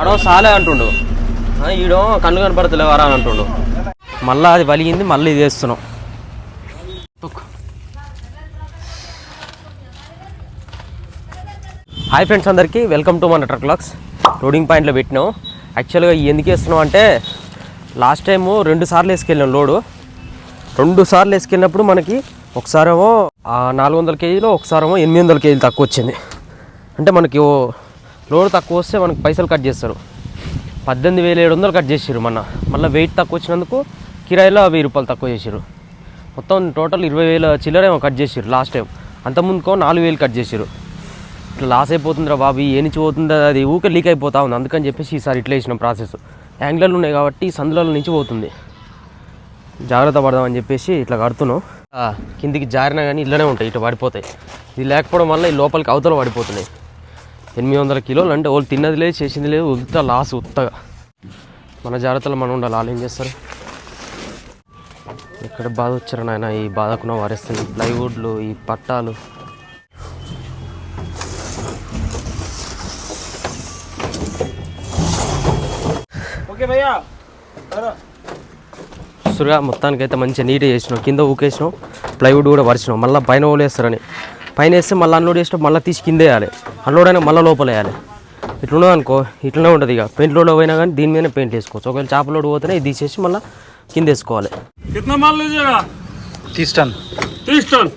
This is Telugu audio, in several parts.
ఆడో సాలే అంటుండు. ఈడో కళ్ళు కనపడతలేవారా అని అంటుండు. మళ్ళీ అది వలిగింది మళ్ళీ ఇది వేస్తున్నాం హాయ్ ఫ్రెండ్స్ అందరికీ వెల్కమ్ టు మన ట్రక్ క్లాక్స్ లోడింగ్ పాయింట్లో పెట్టినాం. యాక్చువల్గా ఎందుకు వేస్తున్నాం అంటే లాస్ట్ టైము రెండు సార్లు వేసుకెళ్ళాం లోడు. రెండు సార్లు వేసుకెళ్ళినప్పుడు మనకి ఒకసారేమో నాలుగు వందల కేజీలో ఒకసారేమో ఎనిమిది వందల కేజీలు తక్కువ వచ్చింది. అంటే మనకి ఓ లోడ్ తక్కువ వస్తే మనకి పైసలు కట్ చేస్తారు. పద్దెనిమిది వేల ఏడు వందలు కట్ చేసారు మొన్న. మళ్ళీ వెయిట్ తక్కువ వచ్చినందుకు కిరాయిలో వెయ్యి రూపాయలు తక్కువ చేసారు మొత్తం టోటల్ ఇరవై వేల చిల్లరేమో కట్ చేసారు లాస్ట్ టైం. అంతకుముందుకో నాలుగు వేలు కట్ చేసారు ఇట్లా లాస్ అయిపోతుందిరా బాబు ఏ నుంచి పోతుందో అది ఊకే లీక్ అయిపోతా ఉంది. అందుకని చెప్పేసి ఈసారి ఇట్లా వేసిన ప్రాసెస్. యాంగ్లర్లు ఉన్నాయి కాబట్టి సందులలో నుంచి పోతుంది. జాగ్రత్త పడదామని చెప్పేసి ఇట్లా కడుతున్నాం. కిందికి జారినా కానీ ఇళ్ళనే ఉంటాయి ఇట్లా పడిపోతాయి. ఇది లేకపోవడం వల్ల ఈ లోపలికి అవతల పడిపోతున్నాయి. ఎనిమిది వందల కిలోలు అంటే వాళ్ళు తిన్నది లేదు చేసింది లేదు ఉత్త లాస్ ఉత్తగా. మన జాగ్రత్తలో మనం ఉండాలి. వాళ్ళు ఏం చేస్తారు? ఎక్కడ బాధ వచ్చారు నాయన? ఈ బాధకున్న వారేస్తుంది ప్లైవుడ్లు ఈ పట్టాలు. సురుగా మొత్తానికైతే మంచిగా నీట్గా చేసినాం కింద ఊకేసినాం ప్లైవుడ్ కూడా వరిచినాం మళ్ళీ పైన ఓలేస్తారని. పైన వేస్తే మళ్ళీ అన్లోడ్ చేస్తే మళ్ళీ తీసి కింద వేయాలి. అన్లోడ్ అయినా మళ్ళీ లోపల వేయాలి. ఇట్లా అనుకో ఇట్లనే ఉంటుంది ఇక. పెయింట్ లోడ్ పోయినా కానీ దీని మీద పెయింట్ వేసుకోవచ్చు. ఒకవేళ చేప లోడ్ పోతేనే ఇది తీసేసి మళ్ళీ కింద వేసుకోవాలి. తీస్తాను తీస్తాను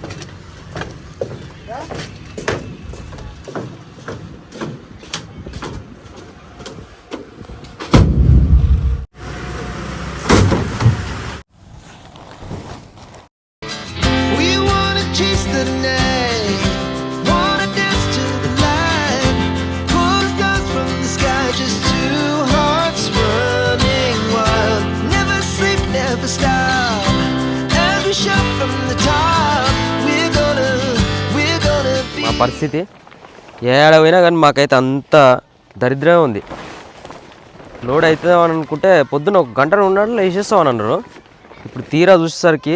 పరిస్థితి. ఏడ పోయినా కానీ మాకైతే అంత దరిద్రమే ఉంది. లోడ్ అవుతుందని అనుకుంటే పొద్దున ఒక గంట ఉన్నాడు వేసేస్తామని అన్నారు. ఇప్పుడు తీరా చూసేసరికి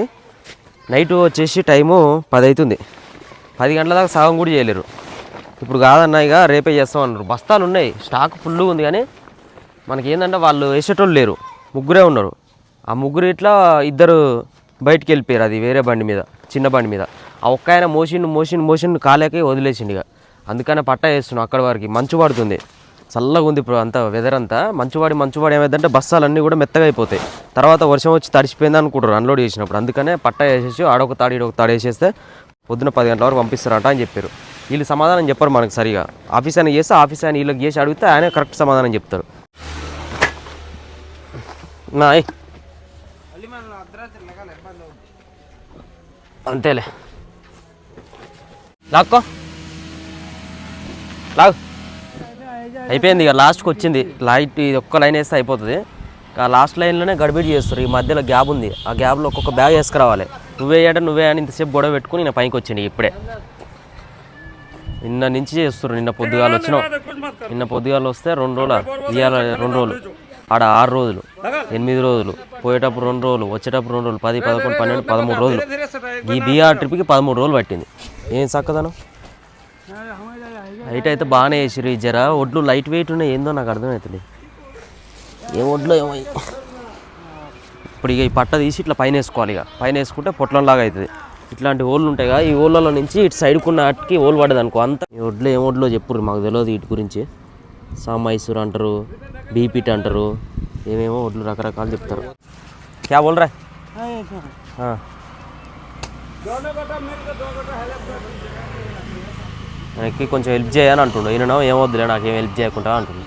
నైట్ వచ్చేసి టైము పది అవుతుంది పది గంటల దాకా సగం కూడా చేయలేరు. ఇప్పుడు కాదన్నా ఇక రేపే చేస్తాం అన్నారు. బస్తాలు ఉన్నాయి. స్టాక్ ఫుల్ ఉంది కానీ మనకి ఏంటంటే వాళ్ళు వేసేటోళ్ళు లేరు. ముగ్గురే ఉన్నారు. ఆ ముగ్గురు ఇట్లా ఇద్దరు బయటికి వెళ్ళిపోయారు. అది వేరే బండి మీద చిన్న బండి మీద. ఆ ఒక్క ఆయన మోసిండు మోసిండు మోసిండు కాలేకే వదిలేసిండు ఇక. అందుకనే పట్టా వేస్తున్నాం అక్కడ వారికి. మంచు పడుతుంది. చల్లగా ఉంది ఇప్పుడు అంతా వెదర్ అంతా. మంచువాడి మంచువాడి ఏమైందంటే బస్సాలన్నీ కూడా మెత్తగా అయిపోతాయి. తర్వాత వర్షం వచ్చి తడిసిపోయింది అనుకుంటారు అన్లోడ్ చేసినప్పుడు. అందుకనే పట్టా వేసేసి ఆడొక తాడి ఈడొక తాడి వేసేస్తే పొద్దున పది గంటల వరకు పంపిస్తారట అని చెప్పారు. వీళ్ళు సమాధానం చెప్పరు మనకు సరిగా. ఆఫీస్ ఆయన చేస్తే ఆఫీస్ ఆయన వీళ్ళకి చేసి అడిగితే ఆయన కరెక్ట్ సమాధానం చెప్తారు. నాయ్ అంతేలే. లాక్కో. లాగు. అయిపోయింది ఇక లాస్ట్కి వచ్చింది లైట్ ఇది ఒక్క లైన్ వేస్తే అయిపోతుంది. ఆ లాస్ట్ లైన్లోనే గడిబిడి చేస్తారు ఈ మధ్యలో గ్యాప్ ఉంది. ఆ గ్యాప్లో ఒక్కొక్క బ్యాగ్ వేసుకురావాలి. నువ్వే అంటే నువ్వే అని ఇంతసేపు గొడవ పెట్టుకుని నేను పైకి వచ్చింది ఇప్పుడే. నిన్న నుంచి చేస్తారు నిన్న పొద్దుగాలు వచ్చినావు నిన్న పొద్దుగాలు వస్తే రెండు రోజులు ఇవాళ రెండు రోజులు. ఆడ ఆరు రోజులు ఎనిమిది రోజులు పోయేటప్పుడు రెండు రోజులు వచ్చేటప్పుడు రెండు రోజులు పది పదకొండు పన్నెండు పదమూడు రోజులు. ఈ బీఆర్ ట్రిప్కి పదమూడు రోజులు పట్టింది. ఏం చక్కదనం? లైట్ అయితే బాగానే వేసిరు ఈ జర. ఒడ్లు లైట్ వెయిట్ ఉన్నాయి ఏందో నాకు అర్థమవుతుంది ఏం ఒడ్లు ఏమో ఇప్పుడు ఇక ఈ పట్ట తీసి ఇట్లా పైన వేసుకోవాలి ఇక. పైన వేసుకుంటే పొట్లంలాగా అవుతుంది. ఇట్లాంటి ఓళ్ళు ఉంటాయి కదా ఈ ఓళ్ళలో నుంచి ఇటు సైడ్కున్న వాటికి ఓళ్ళు పడదు అనుకో. అంత ఈ ఒడ్లు ఏం ఒడ్లో చెప్పుర్రు? మాకు తెలియదు వీటి గురించి. సామైసూర్ అంటారు బీపీట్ అంటారు ఏమేమో ఒడ్లు రకరకాలు చెప్తారు. క్యా బోల్ రా? हाँ ఆయనకి కొంచెం హెల్ప్ చేయని అంటుండు. ఈయన ఏమొద్దులే నాకు ఏం హెల్ప్ చేయకుండా అంటుండు.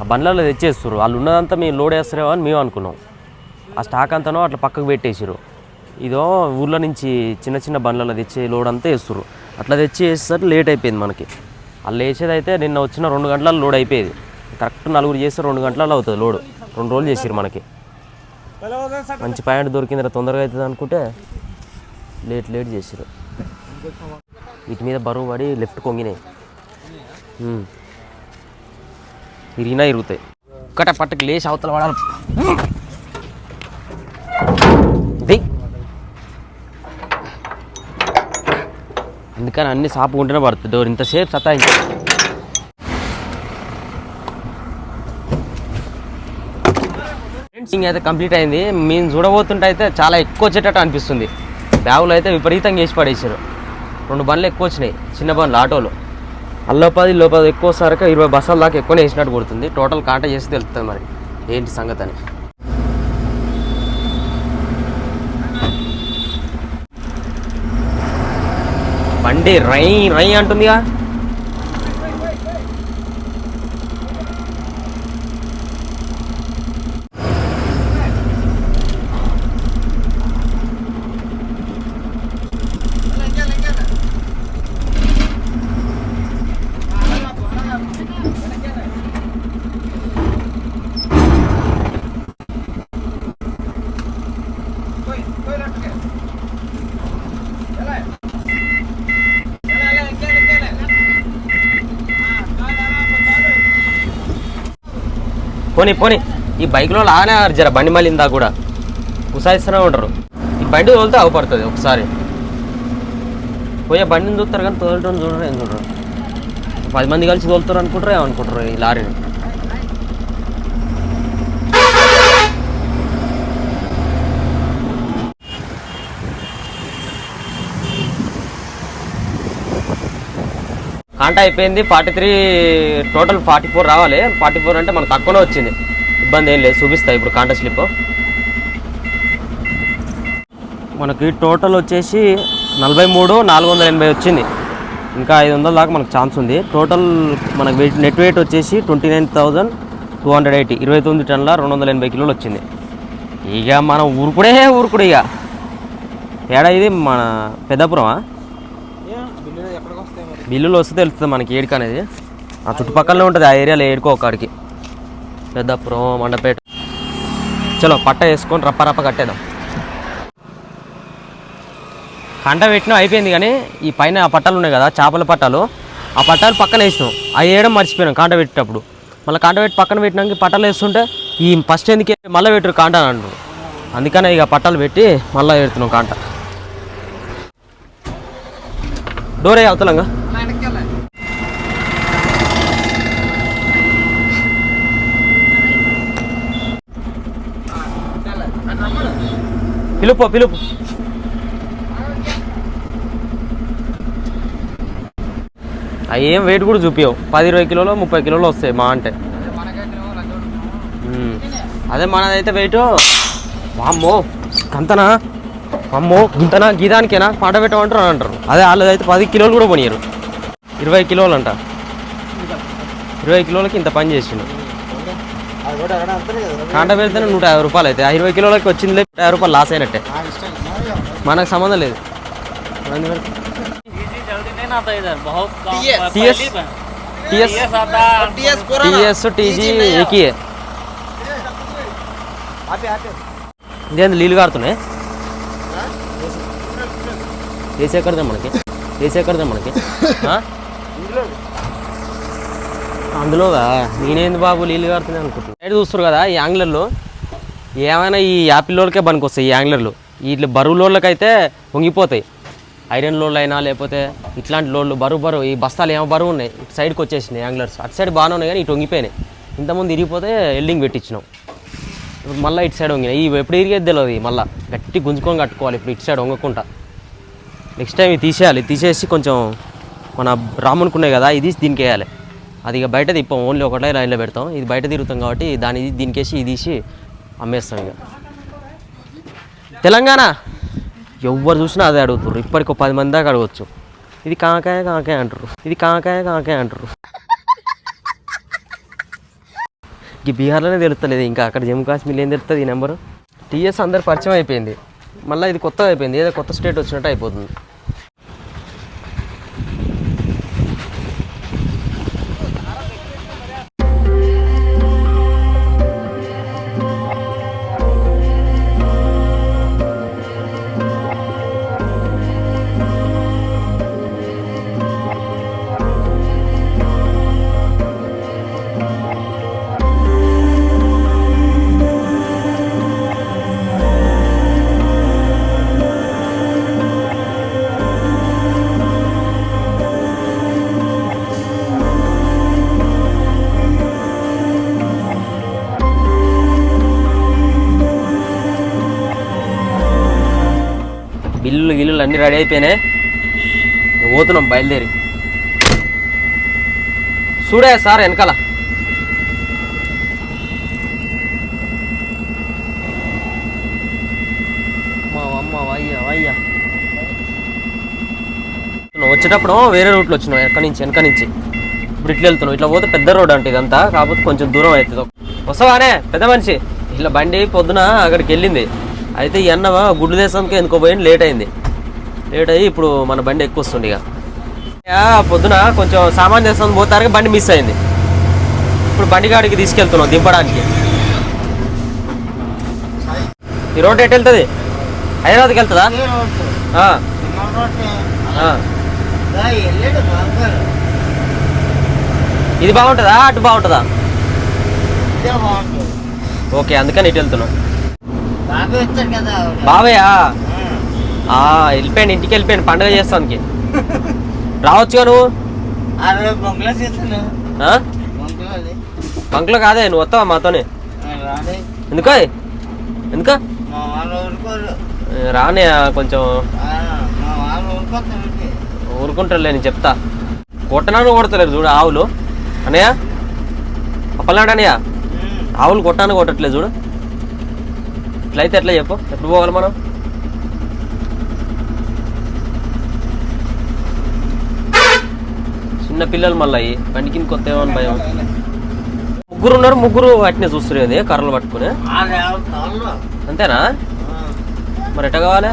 ఆ బండ్లలో తెచ్చేస్తారు వాళ్ళు ఉన్నదంతా మేము లోడ్ వేస్తారేమో అని మేము అనుకున్నాం. ఆ స్టాక్ అంతానో అట్లా పక్కకు పెట్టేసారు ఇదో ఊర్లో నుంచి చిన్న చిన్న బండ్లలో తెచ్చే లోడ్ అంతా వేస్తారు అట్లా తెచ్చి వేసేసరికి లేట్ అయిపోయింది మనకి. వాళ్ళు వేసేదైతే నిన్న వచ్చిన రెండు గంటలలో లోడ్ అయిపోయేది. కరెక్ట్ నలుగురు చేస్తే రెండు గంటలలో అవుతుంది లోడ్ రెండు రోజులు చేసారు మనకి. మంచి ప్యాంట్ దొరికిందిరా తొందరగా అవుతుంది అనుకుంటే. లేట్ లేట్ చేసారు వీటి మీద బరువు పడి లెఫ్ట్ కొంగినాయి. ఇరిగినా ఇరుగుతాయి. ఒక్కట పట్టుకు లేచి అవతల పడాలి. అందుకని అన్ని సాపుకుంటేనే పడుతుంది. డోర్ ఇంతసేపు సతాయించి? ఫ్రెండ్స్ అయితే కంప్లీట్ అయింది. మేము చూడబోతుంటే అయితే చాలా ఎక్కువ వచ్చేటట్టు అనిపిస్తుంది. బ్యాగులు అయితే విపరీతంగా వేసి పడేసారు రెండు బండ్లు ఎక్కువ వచ్చినాయి. చిన్న బండ్లు ఆటోలు. అల్లోపది లోపది ఎక్కువ సరికి ఇరవై బస్సాల దాకా ఎక్కువనే వేసినట్టు కొడుతుంది. టోటల్ కాంట చేసి తెలుస్తుంది మరి. ఏంటి సంగతి అని బండి రై రై అంటుందిగా. పోనీ పోనీ. ఈ బైక్లో లాగానే జర బండి మళ్ళీ ఇందా కూడా. ఉసాయిస్తూనే ఉంటారు. ఈ బండి తోలితే అవపడుతుంది ఒకసారి. పోయే బండిని చూస్తారు కానీ తోలటం చూడరు ఏం చూడరు. పది మంది కలిసి తోలుతారు అనుకుంటారు ఏమనుకుంటారు ఈ లారీని. కాంటా అయిపోయింది. Forty three total forty four రావాలి. ఫార్టీ ఫోర్ అంటే మనకు తక్కువనే వచ్చింది. ఇబ్బంది ఏం లేదు. చూపిస్తా ఇప్పుడు కాంటా స్లిప్ మనకి టోటల్ వచ్చేసి నలభై మూడు నాలుగు వందల ఎనభై వచ్చింది. ఇంకా ఐదు వందల దాకా మనకు ఛాన్స్ ఉంది. టోటల్ మనకు వెయిట్ నెట్ వెయిట్ వచ్చేసి twenty nine thousand two hundred eighty ఇరవై తొమ్మిది టన్నుల రెండు వందల ఎనభై కిలోలు వచ్చింది. ఇక మనం ఊరుకుడే ఊరుకుడు ఇక. ఏడా ఇది? మన పెద్దపురమా? బిల్లులు వస్తే తెలుస్తుంది మనకి ఏడిక అనేది. ఆ చుట్టుపక్కలనే ఉంటుంది ఆ ఏరియాలో ఏడుకో ఒకడికి పెద్దపురం మండపేట. చలో పట్ట వేసుకొని రప్ప రప్ప కట్టేద్దాం. కంట పెట్టినా అయిపోయింది కానీ ఈ పైన ఆ పట్టాలు ఉన్నాయి కదా చేపల పట్టాలు. ఆ పట్టాలు పక్కన వేసినాం. అవి వేయడం మర్చిపోయినాం కాంట పెట్టేటప్పుడు. మళ్ళీ కాంట పెట్టి పక్కన పెట్టినాక పట్టాలు వేస్తుంటే ఈ ఫస్ట్ ఎందుకే మళ్ళీ పెట్టరు కాంట అని అంటారు అందుకనే ఇక పట్టాలు పెట్టి మళ్ళీ పెడుతున్నాం కాంట. డోరే అవతలంగా? పిలుపు పిలుపు. అవి ఏం వెయిట్ కూడా చూపించవు పది ఇరవై కిలోలు ముప్పై కిలోలు వస్తాయి మా అంటే. అదే మనదైతే వెయిట్ వామ్మో కంతనా అమ్మో గుంతనా? గీదానికేనా పాట పెట్టమంటారు అని అంటారు. అదే వాళ్ళదైతే పది కిలోలు కూడా పోనీయరు ఇరవై కిలోలు అంట. ఇరవై కిలోలకి ఇంత పని చేసిండు. कांटे नूट याब रुपये अच्छे इरवे कि वे याब लास्ट लास्न मन संबंध ले नील का मन के मन के ఆ? అందులోగా నేనేంది బాబు నీళ్ళు కడుతున్నాను అనుకుంటున్నాను సైడ్ చూస్తారు కదా ఈ యాంగ్లర్లు. ఏమైనా ఈ యాపిల్ లోడ్కే పనికి వస్తాయి ఈ యాంగ్లర్లు. వీటి బరువు లోడ్లకైతే వంగిపోతాయి. ఐరన్ లోడ్లు అయినా లేకపోతే ఇట్లాంటి లోడ్లు బరువు బరువు ఈ బస్తాలు ఏమో బరువు ఉన్నాయి. ఇటు సైడ్కి వచ్చేసినాయి యాంగ్లర్స్. అటు సైడ్ బాగానే ఉన్నాయి కానీ ఇటు వంగిపోయినాయి. ఇంతకుముందు ఇరిగిపోతే ఎల్డింగ్ పెట్టించినాం. ఇప్పుడు మళ్ళీ ఇటు సైడ్ వంగినాయి. ఇవి ఎప్పుడు ఇరిగేది తెలియదు మళ్ళీ. గట్టి గుంజుకొని కట్టుకోవాలి ఇప్పుడు ఇటు సైడ్ వంగకుండా. నెక్స్ట్ టైం ఇది తీసేయాలి. తీసేసి కొంచెం మన రామునికి ఉన్నాయి కదా ఇది దీనికి వేయాలి. అది ఇక బయట తిప్పాం ఓన్లీ ఒకటే లైన్లో పెడతాం. ఇది బయట తిరుగుతాం కాబట్టి దాని ఇది దీనికేసి ఇది తీసి అమ్మేస్తాం ఇక. తెలంగాణ! ఎవరు చూసినా అదే అడుగుతారు ఇప్పటికి ఒక పది మంది దాకా అడగచ్చు. ఇది కాకాయ కాకాయ అంటారు ఇది కాకాయ కాకాయ అంటారు ఈ బీహార్లోనే తెలుస్తలేదు ఇంకా. అక్కడ జమ్మూ కాశ్మీర్లో ఏం తెలుస్తుంది ఈ నెంబరు? టీఎస్ అందరు పరిచయం అయిపోయింది. మళ్ళీ ఇది కొత్తగా అయిపోయింది. ఏదో కొత్త స్టేట్ వచ్చినట్టు అయిపోతుంది. అన్నీ రెడీ అయిపోయినాయి. పోతున్నాం బయలుదేరి. చూడే సార్ వెనకాల. నువ్వు వచ్చేటప్పుడు వేరే రూట్లో వచ్చినాం ఎక్కడి నుంచి వెనక నుంచి. ఇప్పుడు ఇట్లా ఇట్లా పోతే పెద్ద రోడ్ అంటే ఇదంతా కాకపోతే కొంచెం దూరం అవుతుంది. వస్తావానే పెద్ద మనిషి. ఇట్లా బండి పొద్దున అక్కడికి వెళ్ళింది. అయితే ఈ అన్న గుడ్డు దేశంకి ఎందుకో పోయింది లేట్ అయింది. లేట్ అయ్యి ఇప్పుడు మన బండి ఎక్కువ వస్తుంది ఇక పొద్దున కొంచెం సామాన్ దేశం పోతారు బండి మిస్ అయింది. ఇప్పుడు బండి కాడికి తీసుకెళ్తున్నాం దింపడానికి. ఈ రోడ్ ఎటు వెళ్తుంది? హైదరాబాద్కి వెళ్తుందా. ఇది బాగుంటుందా? అటు బాగుంటుందా? ఓకే అందుకని ఇటు వెళ్తున్నాం. బావయ్యా ఆ, వెళ్ళిపోయాను ఇంటికి వెళ్ళిపోయాను పండుగ చేస్తానికి. రావచ్చుగా నువ్వు? బంక్లో కాదే నువ్వు వస్తావా మాతోనే? ఎందుకో? ఎందుకో? రానే కొంచెం. ఊరుకుంటారులే నేను చెప్తా. కొట్టనా నువ్వు కొడతలేరు చూడు ఆవులు. అన్నయ్య? అప్పలనాడు అన్నయ్య? ఆవులు కొట్టాను కొట్టట్లేదు చూడు. ఇట్లయితే ఎట్లా చెప్పు? ఎప్పుడు పోవాలి మనం? చిన్న పిల్లలు మళ్ళీ అయ్యి. బండికి కొత్త ఏమని భయం. ముగ్గురు ఉన్నారు ముగ్గురు వాటిని చూస్తున్నారు కర్రలు పట్టుకుని. అంతేనా? మరి ఎట్ట కావాలి?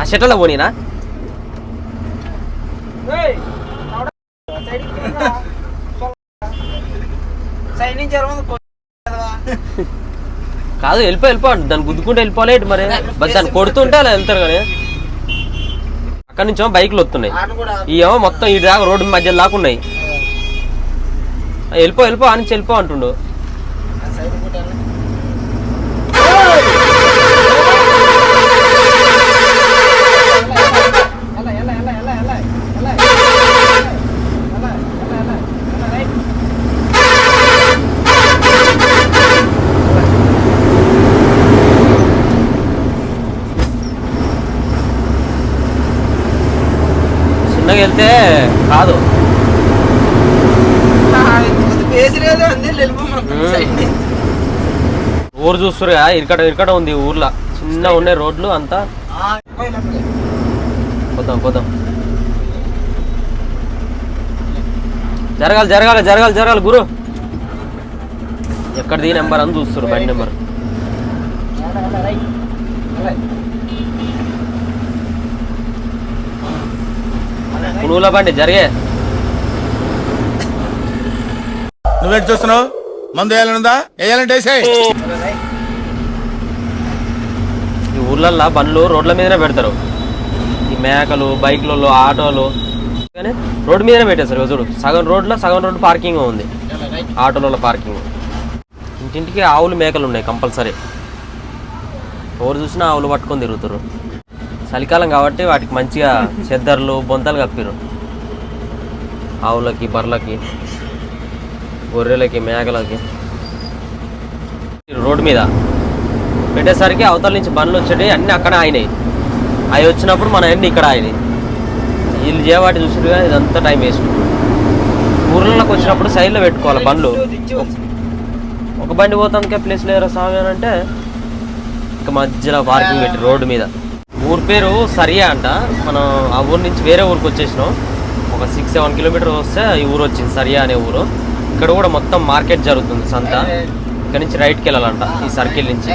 ఆ షెట్టలో పోనీనా? కాదు వెళ్ళిపో వెళ్ళిపో. దాన్ని గుద్దుకుంటే వెళ్ళిపోలే మరి. మరి దాన్ని కొడుతుంటే అలా వెళ్తారు కానీ. అక్కడి నుంచో బైక్లు వస్తున్నాయి. ఈ ఏమో మొత్తం ఈ దాకా రోడ్డు మధ్య దాకా ఉన్నాయి. ఆ, వెళ్ళిపో వెళ్ళిపో అని వెళ్ళిపో అంటుండు. చిన్నగా వెళ్తే కాదు. ఊరు చూస్తురుగా ఇరకట ఇరకట ఉంది ఊర్లో. చిన్న ఉన్నాయి రోడ్లు అంతా. పోదాం పోదాం. జరగాలి జరగాలి జరగాలి జరగాలి గురు. ఎక్కడిది నెంబర్ అని చూస్తారు బండి నెంబర్. పునుగుల బండి జరిగే. నువ్వేంటి చూస్తున్నావు? మందు వేయాలనుందా? వేయాలంటే. ఈ ఊర్లల్లో బండ్లు రోడ్ల మీదనే పెడతారు. ఈ మేకలు బైక్లలో ఆటోలు. కానీ రోడ్డు మీదనే పెట్టేస్తారు చూడు. సగం రోడ్లో సగం రోడ్డు పార్కింగ్ ఉంది. ఆటోలలో పార్కింగ్. ఇంటింటికి ఆవులు మేకలు ఉన్నాయి కంపల్సరీ. ఎవరు చూసినా ఆవులు పట్టుకొని తిరుగుతారు చలికాలం కాబట్టి వాటికి మంచిగా చెద్దర్లు బొంతలు కప్పిరు ఆవులకి బర్రలకి గొర్రెలకి మేకలకి. రోడ్డు మీద పెట్టేసరికి అవతల నుంచి బండ్లు వచ్చేవి అన్నీ అక్కడ ఆయినాయి అవి వచ్చినప్పుడు మన అన్ని ఇక్కడ ఆయినాయి వీళ్ళు చేయవాటి చూసిరుగా ఇదంతా టైం వేస్ట్ ఊర్లలోకి వచ్చినప్పుడు సైడ్లో పెట్టుకోవాలి బండ్లు. ఒక బండి పోతానికే ప్లేస్ లేరు స్వామి అని అంటే ఇక మధ్యలో పార్కింగ్ పెట్టి రోడ్డు మీద. ఊరు పేరు సరియా అంట. మనం ఆ ఊరు నుంచి వేరే ఊరికి వచ్చేసినాం. ఒక సిక్స్ సెవెన్ కిలోమీటర్ వస్తే ఈ ఊరు వచ్చింది సరియా అనే ఊరు. ఇక్కడ కూడా మొత్తం మార్కెట్ జరుగుతుంది సంత. ఇక్కడ నుంచి రైట్కి వెళ్ళాలంట ఈ సర్కిల్ నుంచి.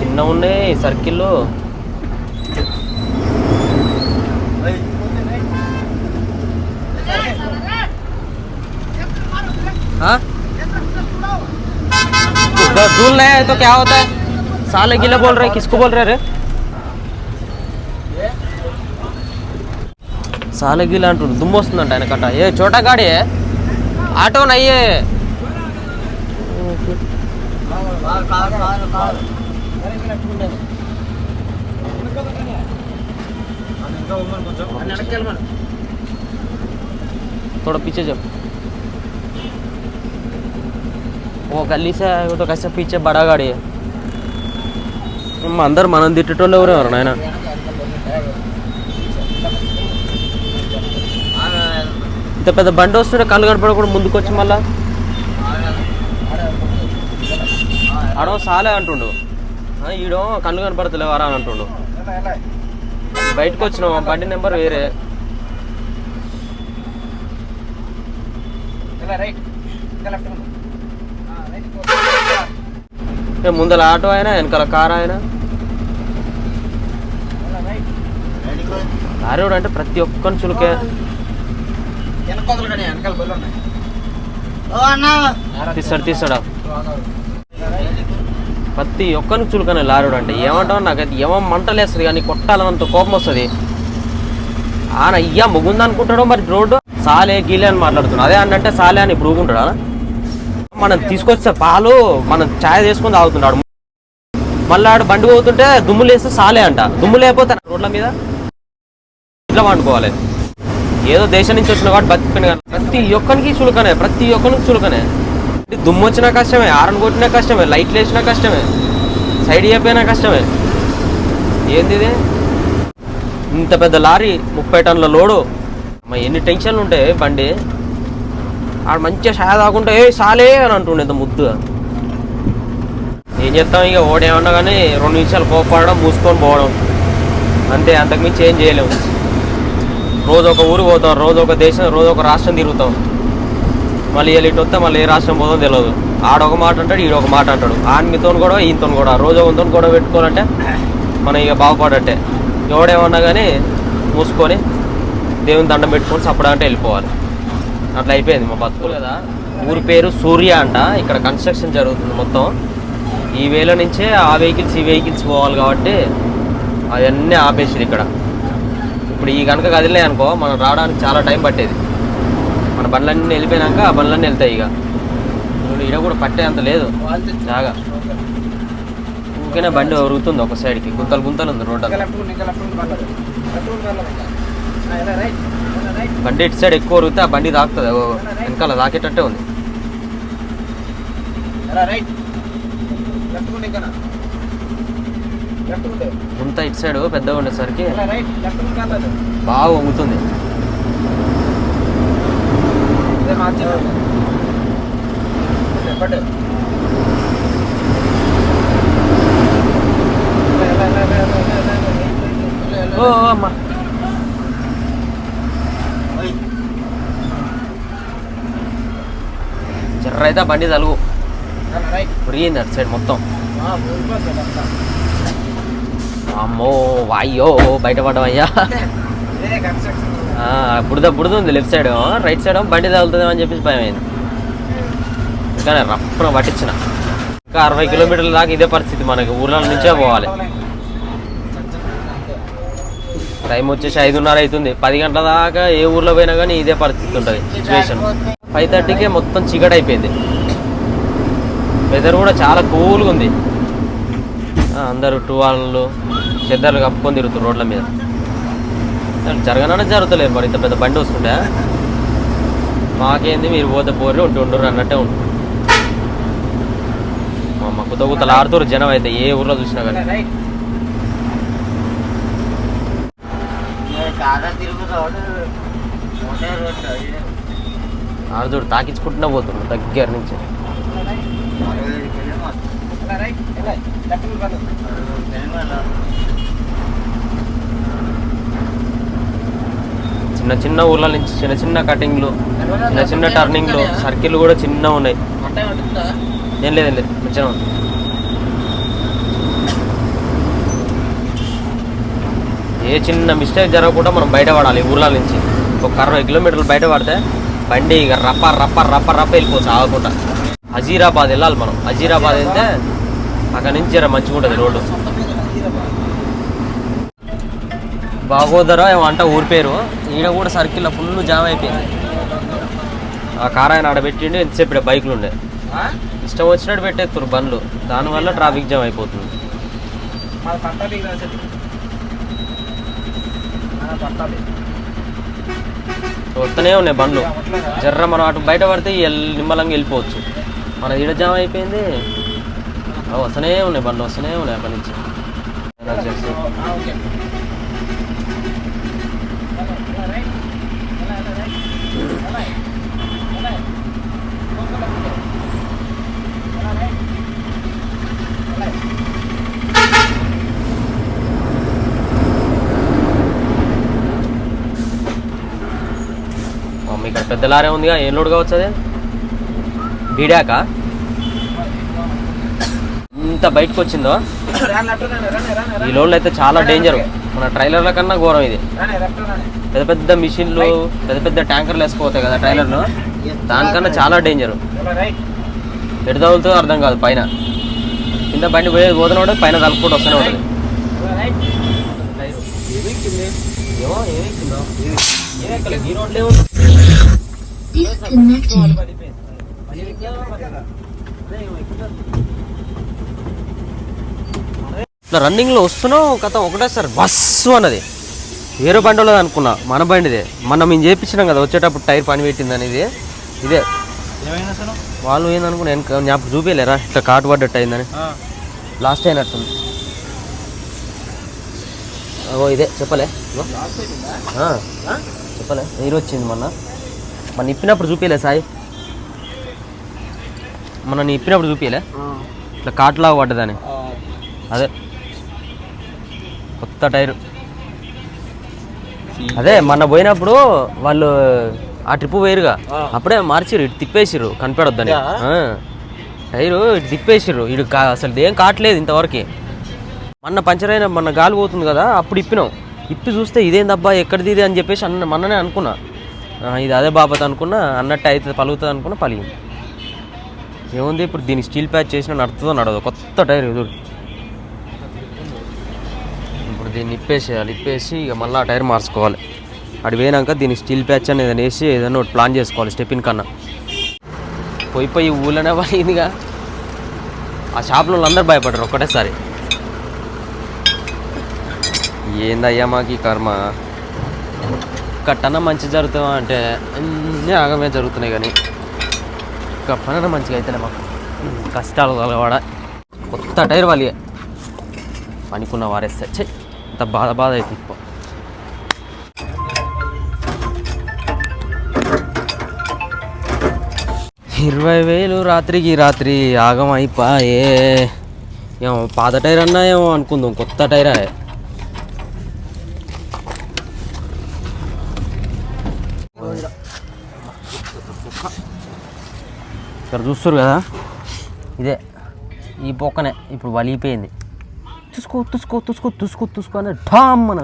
చిన్న ఉన్నాయి ఈ సర్కిల్లో हाँ तो धूल नहीं है तो क्या होता है साले गिला बोल रहे किसको बोल रहे रे సాల గిల అంటుండు దుమ్ము వస్తుందంట ఆయన కట్ట ఏ చోటా గాడి ఆటో నయ్యే थोड़ा पीछे जाओ वो गली से आए हो तो कैसे पीछे बड़ा गाड़ी है అందరు మనం తిట్టేటోళ్ళు ఎవరు ఎవరు నాయన ఇంత పెద్ద బండి వస్తుంటే కళ్ళు కనపడకుండా ముందుకు వచ్చి మళ్ళా ఆడో సాలే అంటుండు ఆ, ఈడో కళ్ళు కనపడతలేవు అరా అని అంటుండు బయటకు వచ్చినాం ఆ బండి నెంబర్ వేరే ఏ, ముందల ఆటో అయినా వెనకాల కార్ అయినా. లారీడు అంటే ప్రతి ఒక్కరిని చులుకే. తీస్తాడు తీస్తాడా. ప్రతి ఒక్కరిని చులుకనే లారీడు అంటే. ఏమంటావు? నాకైతే ఏమో మంటలేస్తుంది కానీ కొట్టాలన్నంత కోపం వస్తుంది. ఆయన అయ్యా ముగుంది మరి రోడ్డు? సాలే గీలే అని మాట్లాడుతున్నాడు. అదే అంటే సాలే అని ఇప్పుడు ఊగుంటాడా? మనం తీసుకొస్తే పాలు మనం ఛాయ్ చేసుకొని తాగుతున్నాడు. మళ్ళీ ఆడు బండి పోతుంటే దుమ్ము లేస్తే సాలే అంట. దుమ్ము లేకపోతే రోడ్ల మీద ఇట్లా వండుకోవాలి ఏదో దేశం నుంచి వచ్చిన కాబట్టి బతికిపోయిన కానీ ప్రతి ఒక్కరికి చులకనే ప్రతి ఒక్కరికి చులకనే. దుమ్ము వచ్చినా కష్టమే ఆరన్ కొట్టినా కష్టమే లైట్లు వేసినా కష్టమే సైడ్ అయిపోయినా కష్టమే. ఏంది ఇది? ఇంత పెద్ద లారీ ముప్పై టన్నుల లోడు. ఎన్ని టెన్షన్లు ఉంటాయి బండి. ఆడ మంచిగా షాయ తాకుంటే ఏ సాలే అని అంటుండే ఇంత ముద్దుగా. ఏం చేస్తాం ఇక ఓడేమన్నా కానీ రెండు నిమిషాలు కోపడడం మూసుకొని పోవడం. అంతే అంతకుమించి ఏం చేయలేము. రోజు ఒక ఊరు పోతాం రోజు ఒక దేశం రోజు ఒక రాష్ట్రం తిరుగుతాం. మళ్ళీ వెళ్ళి ఇటు వస్తే మళ్ళీ ఏ రాష్ట్రం పోతాం తెలియదు ఆడొక మాట అంటాడు ఈడొక మాట అంటాడు. ఆన్మితో కూడా ఈయనతో కూడా రోజు ఒకతో కూడా పెట్టుకోవాలంటే మనం ఇక బాగుపడట్టే. ఎవడేమన్నా కానీ మూసుకొని దేవుని దండం పెట్టుకొని సపడంటే వెళ్ళిపోవాలి. అట్లా అయిపోయింది మా బతుకులు కదా ఊరి పేరు సూర్య అంట. ఇక్కడ కన్స్ట్రక్షన్ జరుగుతుంది మొత్తం. ఈ వేల నుంచే ఆ వెహికల్స్ ఈ వెహికల్స్ పోవాలి కాబట్టి అవన్నీ ఆపేసారు ఇక్కడ. ఇప్పుడు ఈ కనుక కదిలే అనుకో మనం రావడానికి చాలా టైం పట్టేది. మన బండ్లన్నీ వెళ్ళిపోయినాక ఆ బండ్లన్నీ వెళ్తాయి ఇక. ఇప్పుడు ఈడ కూడా పట్టే అంత లేదు. జాగా. ఊరికనే బండి ఒరుగుతుంది ఒక సైడ్కి. గుంతలు గుంతలు ఉంది రోడ్డు. బండి ఇటు సైడ్ ఎక్కువ ఒరిగితే ఆ బండి తాకుతుంది ఓ, వెనకాల తాకేటట్టే ఉంది గుంత ఇటు సైడ్ పెద్దగా ఉండేసరికి బాగా వంగుతుంది ఓ, అమ్మ జర్ర అయితే బండి తలుగు. ఉరిగింది అటు సైడ్ మొత్తం. అమ్మో వాయ్యో బయటపడ్డామయ్యా ఆ, బురద బురద ఉంది లెఫ్ట్ సైడ్. రైట్ సైడ్ బండి తగులుతుంది అని చెప్పేసి భయం అయింది కానీ రప్పన పట్టించిన. ఇంకా అరవై కిలోమీటర్ల దాకా ఇదే పరిస్థితి మనకి. ఊర్ల నుంచే పోవాలి. టైం వచ్చేసి ఐదున్నర అవుతుంది. పది గంటల దాకా ఏ ఊర్లో పోయినా కానీ ఇదే పరిస్థితి ఉంటుంది. సిచ్యువేషన్ ఫైవ్ థర్టీకే మొత్తం చీకటి అయిపోయింది వెదర్ కూడా చాలా కూల్గా ఉంది అందరూ టూవాళ్ళు చెద్దర్లు కప్పుకొని తిరుగుతారు రోడ్ల మీద. జరగనన్నా జరుగుతలేదు మరి ఇంత పెద్ద బండి వస్తుండే మాకేంది మీరు పోతే పోర్రి ఉంటూ ఉండరు అన్నట్టే ఉంటుంది మా కొత్త కుతలు ఆడుతారు జనం అయితే ఏ ఊర్లో చూసినా కానీ. ఆడుతుడు తాకించుకుంటున్నా పోతుంది దగ్గర నుంచి. చిన్న చిన్న ఊర్ల నుంచి చిన్న చిన్న కటింగ్లు చిన్న చిన్న టర్నింగ్లు సర్కిల్ కూడా చిన్న ఉన్నాయి. ఏం లేదండి లేదు మంచిగా ఉంది. ఏ చిన్న మిస్టేక్ జరగకుండా మనం బయటపడాలి ఊర్ల నుంచి. ఒక అరవై కిలోమీటర్లు బయట పడితే బండి ఇక రప్ప రప్ప రప్ప రప్ప వెళ్ళిపోవచ్చు ఆగకుండా. హజీరాబాద్ వెళ్ళాలి మనం. హజీరాబాద్ వెళ్తే అక్కడ నుంచి జర మంచిగా ఉంటుంది రోడ్డు. బాగోదరా ఏమంట ఊరి పేరు. ఈడ కూడా సర్కిల్లో ఫుల్ జామ్ అయిపోయింది. ఆ కార్ ఆయన ఆడబెట్టిండి ఎంతసేపు ఇక్కడ బైకులు ఉండే. ఇష్టం వచ్చినట్టు పెట్టేస్తారు బండ్లు. దానివల్ల ట్రాఫిక్ జామ్ అయిపోతుంది. పట్టాలి వస్తూనే ఉన్నాయి బండ్లు. జర్ర మనం అటు బయట పడితే నిమ్మలంగా వెళ్ళిపోవచ్చు. మన ఈడ జామ్ అయిపోయింది. వస్తూనే ఉన్నాయి బండ్లు వస్తూనే ఉన్నాయి అక్కడి నుంచి. ఇక్కడ పెద్ద లారే ఉందిగా ఏం లోడ్ కావచ్చు అదే? బీడాక? ఇంత బయటకు వచ్చిందో? ఈ లోడ్లు అయితే చాలా డేంజర్ మన ట్రైలర్ల కన్నా ఘోరం ఇది. పెద్ద పెద్ద మిషన్లు పెద్ద పెద్ద ట్యాంకర్లు వేసుకోతాయి కదా ట్రైలర్లు దానికన్నా చాలా డేంజర్ ఎడదవులతో అర్థం కాదు పైన. కింద బండి పోయేది పోతున్నాడు పైన తలుపుకుంటూ వస్తూనే ఉంటుంది. ఏమో ఏమెక్కిందో? ఈ రోడ్లే ఇట్లా రన్నింగ్లో వస్తున్నావు కథ ఒకటేసారి బస్సు అన్నది. వేరే బండి వాళ్ళది అనుకున్నా మన బండిదే. మనం మేము చేపించినాం కదా వచ్చేటప్పుడు టైర్ పని పెట్టింది అనేది. ఇదే. వాళ్ళు ఏందనుకున్నా వెనక నాకు చూపించలేరా ఇట్లా కాటు పడ్డట్టు అయిందని. లాస్ట్ అయినట్టుంది. ఓ ఇదే చెప్పలే. చెప్పలే. నీరు వచ్చింది మొన్న. మన ఇప్పినప్పుడు చూపించలే సాయి. మొన్న నీ ఇప్పినప్పుడు చూపించలే ఇట్లా కాటులాగా పడ్డదని. అదే. కొత్త టైరు. అదే మొన్న పోయినప్పుడు వాళ్ళు ఆ ట్రిప్ వేరుగా అప్పుడే మార్చిర్రు ఇటు తిప్పేసిర్రు కనిపెడొద్దని. టైరు ఇటు తిప్పేసిర్రు ఇటు అసలు ఏం కావట్లేదు ఇంతవరకు. మొన్న పంచర్ అయిన మొన్న గాలి పోతుంది కదా అప్పుడు ఇప్పినాం. ఇప్పి చూస్తే ఇదేందబ్బా ఎక్కడిది ఇది అని చెప్పేసి అన్న మొన్ననే అనుకున్నా. ఇది అదే బాబత్ అనుకున్నా అన్నట్టు అవుతుంది పలుగుతుంది అనుకున్నా పలిగింది. ఏముంది ఇప్పుడు దీనికి స్టీల్ ప్యాచ్ చేసిన నడుతుందో నడదు కొత్త టైర్ ఎదురు ఇప్పుడు దీన్ని ఇప్పేసేయాలి ఇప్పేసి ఇక మళ్ళీ ఆ టైర్ మార్చుకోవాలి. అటు పోయినాక దీన్ని స్టీల్ ప్యాచ్ అని ఏదైనా వేసి ఏదైనా ఒకటి ప్లాన్ చేసుకోవాలి స్టెప్పిన్ కన్నా. పోయి పోయి ఊళ్ళనే పడిందిగా. ఆ షాప్లో వాళ్ళందరూ భయపడరు ఒక్కటేసారి. ఏందయ్యా మాకు ఈ కర్మ? కట్టన మంచి జరుగుతావా అంటే అన్నీ ఆగమే జరుగుతున్నాయి కానీ పనన మంచిగా అయితేనే మాకు. కష్టాలు కలవాడ. కొత్త టైర్ వాళ్ళే పనికున్న వారేస్తే చే ఇంత బాధ బాధ అవుతుంది ఇరవై వేలు రాత్రికి రాత్రి ఆగం అయిపోయే ఏమో పాత టైర్ అన్నా ఏమో అనుకుందాం కొత్త టైరా ఇక్కడ చూస్తారు కదా? ఇదే ఈ పొక్కనే ఇప్పుడు వలిగిపోయింది. తుసుకో తుసుకో తుసుకో తుసుకో తుసుకో అని ఠామ్ మన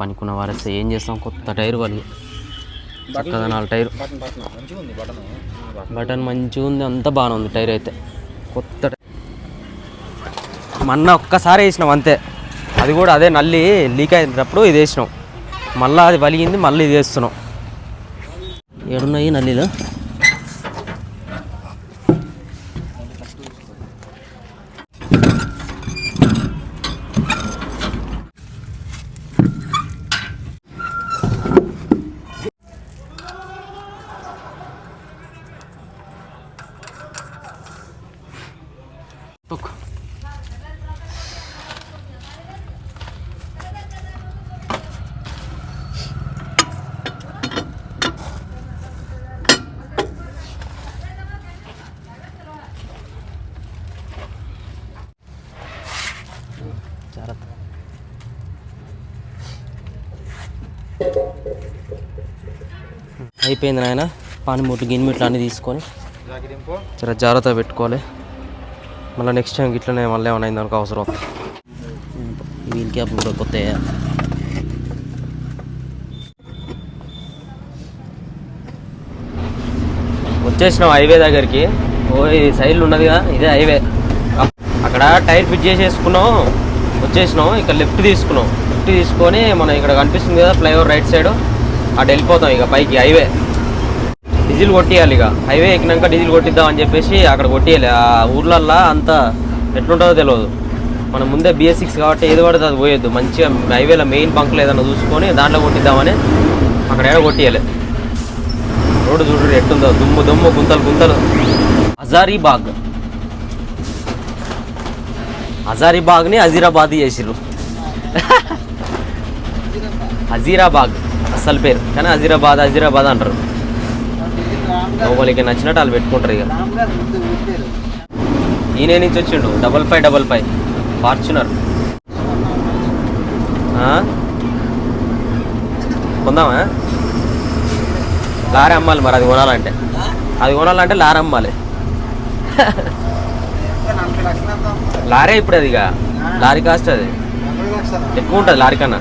పనికున్న వారేస్తే ఏం చేస్తాం? కొత్త టైర్ వలి చక్కగా నాలుగు టైర్. బటన్ మంచిగా ఉంది అంతా బాగానే ఉంది టైర్ అయితే. కొత్త టైర్. మొన్న ఒక్కసారి వేసినాం అంతే. అది కూడా అదే నల్లి లీక్ అయినప్పుడు ఇది వేసినాం. మళ్ళీ అది వలిగింది మళ్ళీ ఇది వేస్తున్నాం. ఏడున్నాయి నల్లిలు? అయిపోయింది నాయన. పానిమూట్లు గిన్నెమిట్లు అన్నీ తీసుకొని జర జాగ్రత్త పెట్టుకోవాలి. మళ్ళీ నెక్స్ట్ టైం ఇట్లనే మళ్ళీ ఏమైనా అయిందనుకో అవసరం. వీల్ క్యాప్ కూడా కొత్త వచ్చేసినాం హైవే దగ్గరికి. ఓ ఈ సైడ్ ఉన్నదిగా ఇదే హైవే అక్కడ టైర్ ఫిట్ చేసేసుకున్నాం. వచ్చేసినాం ఇక్కడ లెఫ్ట్ తీసుకున్నాం. లెఫ్ట్ తీసుకొని మనం ఇక్కడ కనిపిస్తుంది కదా ఫ్లైఓవర్ రైట్ సైడ్ అటు వెళ్ళిపోతాం ఇక పైకి హైవే డీజిల్ కొట్టియాలి ఇక. హైవే ఎక్కినాక డీజిల్ కొట్టిద్దాం అని చెప్పేసి అక్కడ కొట్టియాలి. ఆ ఊర్లల్లో అంత ఎట్లుంటుందో తెలియదు మనం ముందే బిఎస్ సిక్స్ కాబట్టి ఏది పడితే అది పోయొద్దు. మంచిగా హైవేలో మెయిన్ బంక్లో ఏదైనా చూసుకొని దాంట్లో కొట్టిద్దామని అక్కడ ఏడ కొట్టియాలి. రోడ్డు చూడు ఎట్టుందో దుమ్ము దుమ్ము గుంతలు గుంతలు. హజారీబాగ్. హజారీబాగ్ని హజీరాబాద్ చేసిర్రు. హజీరాబాగ్. అసలు పేరు. కానీ హజీరాబాద్ హజీరాబాద్ అంటారు. లోపలికి నచ్చినట్టు వాళ్ళు పెట్టుకుంటారు ఇక. ఈయన నుంచి వచ్చిండు. Double five double five. Fortuner. కొందామా? లారీ అమ్మాలి మరి అది కొనాలంటే. అది కొనాలంటే లారీ అమ్మాలి. లారీ ఇప్పుడు అది ఇక. లారీ కాస్ట్ అది. ఎక్కువ ఉంటుంది లారీ కన్నా.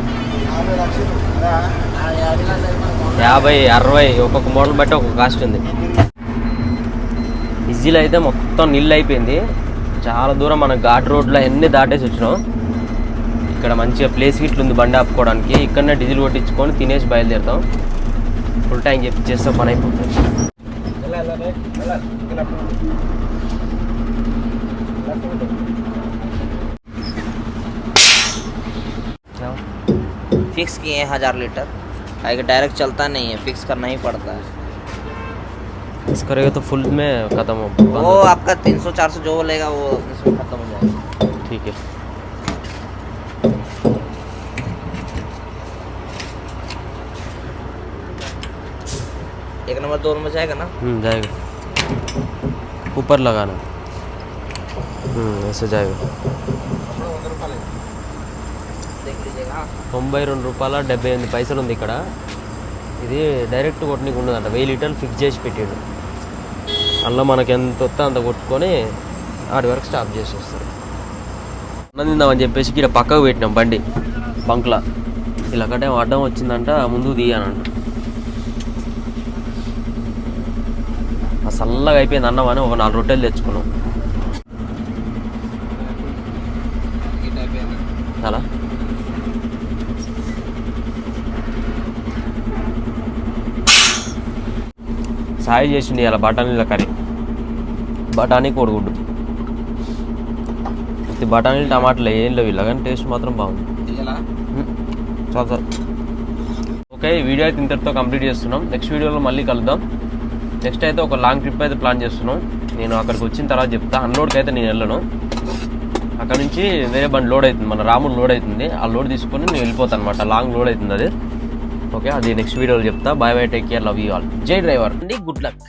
యాభై అరవై ఒక్కొక్క మోడల్ బట్టి ఒక్కొక్క కాస్ట్ ఉంది ఇజ్జీలో అయితే మొత్తం నీళ్ళు అయిపోయింది చాలా దూరం మన ఘాట్ రోడ్లో అన్నీ దాటేసి వచ్చినాం ఇక్కడ మంచిగా ప్లేస్ గిట్లు ఉంది బండి ఆపుకోవడానికి ఇక్కడనే డీజిల్ కొట్టించుకొని తినేసి బయలుదేరుతాం ఫుల్ ట్యాంక్ చెప్పి చేస్తే పని అయిపోతుంది फिक्स किए हैं हज़ार लीटर आगे डायरेक्ट चलता नहीं है फिक्स करना ही पड़ता है। इस करेगा तो फुल में खत्म हो वो आपका तीन सौ चार सौ जो लेगा वो खत्म हो जाएगा। ठीक है। एक नंबर दो नंबर जाएगा ना? हम्म, जाएगा। ऊपर लगाना। हम्म, ऐसे जाएगा। తొంభై రెండు రూపాయల డెబ్బై ఎనిమిది పైసలు ఉంది ఇక్కడ. ఇది డైరెక్ట్ కొట్టనీకి ఉండదంట. వెయ్యి లీటర్లు ఫిక్స్ చేసి పెట్టాడు అందులో మనకి ఎంత వస్తే అంత కొట్టుకొని ఆడి వరకు స్టాప్ చేసేస్తారు. అన్నం తిందామని చెప్పేసి ఇక్కడ పక్కకు పెట్టినాం బండి. బంక్లా. ఇలా కట్టే అడ్డం వచ్చిందంట ముందు తీయనంట. చల్లగా అయిపోయింది అన్నం అని ఒక నాలుగు రొట్టెలు తెచ్చుకున్నాం అలా సాయి చేసిండి ఇలా బఠానీల కర్రీ. బఠానీ కోడిగుడ్డు. ఇది బఠానీలు టమాటాలు ఏం లేవు ఇలా కానీ టేస్ట్ మాత్రం బాగుంది. మ్మ్. చాలు సార్ ఓకే వీడియో అయితే ఇంతటితో కంప్లీట్ చేస్తున్నాం. నెక్స్ట్ వీడియోలో మళ్ళీ కలుద్దాం. నెక్స్ట్ అయితే ఒక లాంగ్ ట్రిప్ అయితే ప్లాన్ చేస్తున్నాం. నేను అక్కడికి వచ్చిన తర్వాత చెప్తా. అన్లోడ్కి అయితే నేను వెళ్ళను. అక్కడ నుంచి వేరే బండి లోడ్ అవుతుంది. మన రాముడు లోడ్ అవుతుంది. ఆ లోడ్ తీసుకొని నేను వెళ్ళిపోతాను అనమాట. లాంగ్ లోడ్ అవుతుంది అది. ఓకే అది నెక్స్ట్ వీడియోలో చెప్తా bye bye take care love you all జై డ్రైవర్ అండి గుడ్ లక్